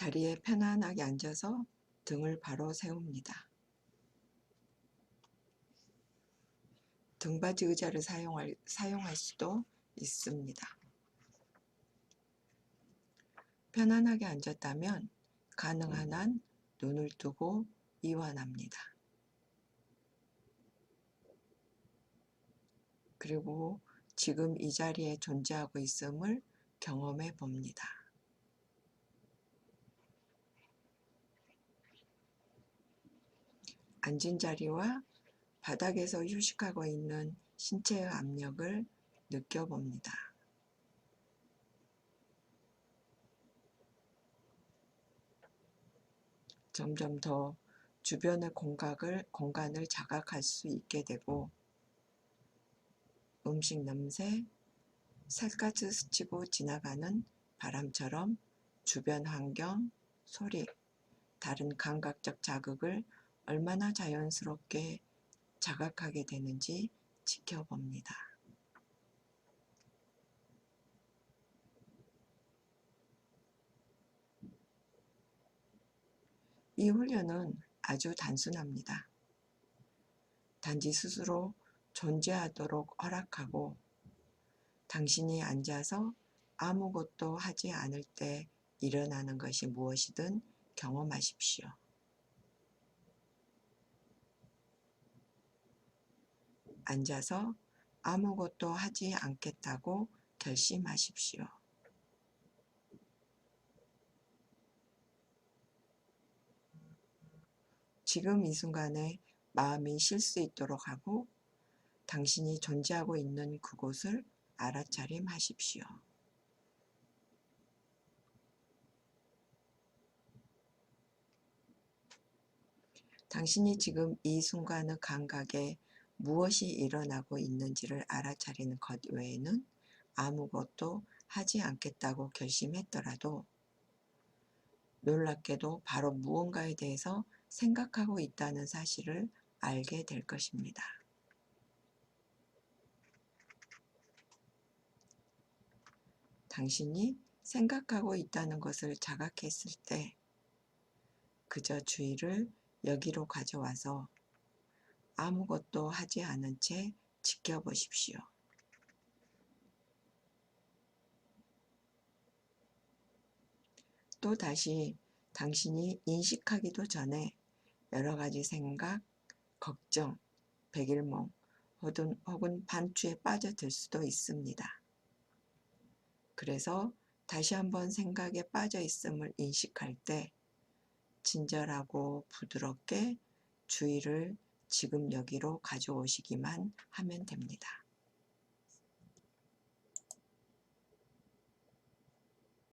자리에 편안하게 앉아서 등을 바로 세웁니다. 등받이 의자를 사용할, 사용할 수도 있습니다. 편안하게 앉았다면 가능한 한 눈을 뜨고 이완합니다. 그리고 지금 이 자리에 존재하고 있음을 경험해 봅니다. 앉은 자리와 바닥에서 휴식하고 있는 신체의 압력을 느껴봅니다. 점점 더 주변의 공간을, 공간을 자각할 수 있게 되고 음식 냄새, 살갗을 스치고 지나가는 바람처럼 주변 환경, 소리, 다른 감각적 자극을 얼마나 자연스럽게 자각하게 되는지 지켜봅니다. 이 훈련은 아주 단순합니다. 단지 스스로 존재하도록 허락하고 당신이 앉아서 아무것도 하지 않을 때 일어나는 것이 무엇이든 경험하십시오. 앉아서 아무것도 하지 않겠다고 결심하십시오. 지금 이 순간에 마음이 쉴 수 있도록 하고 당신이 존재하고 있는 그곳을 알아차림하십시오. 당신이 지금 이 순간의 감각에 무엇이 일어나고 있는지를 알아차리는 것 외에는 아무것도 하지 않겠다고 결심했더라도 놀랍게도 바로 무언가에 대해서 생각하고 있다는 사실을 알게 될 것입니다. 당신이 생각하고 있다는 것을 자각했을 때 그저 주의를 여기로 가져와서 아무것도 하지 않은 채 지켜보십시오. 또 다시 당신이 인식하기도 전에 여러 가지 생각, 걱정, 백일몽 혹은, 혹은 반추에 빠져들 수도 있습니다. 그래서 다시 한번 생각에 빠져 있음을 인식할 때 친절하고 부드럽게 주의를 지금 여기로 가져오시기만 하면 됩니다.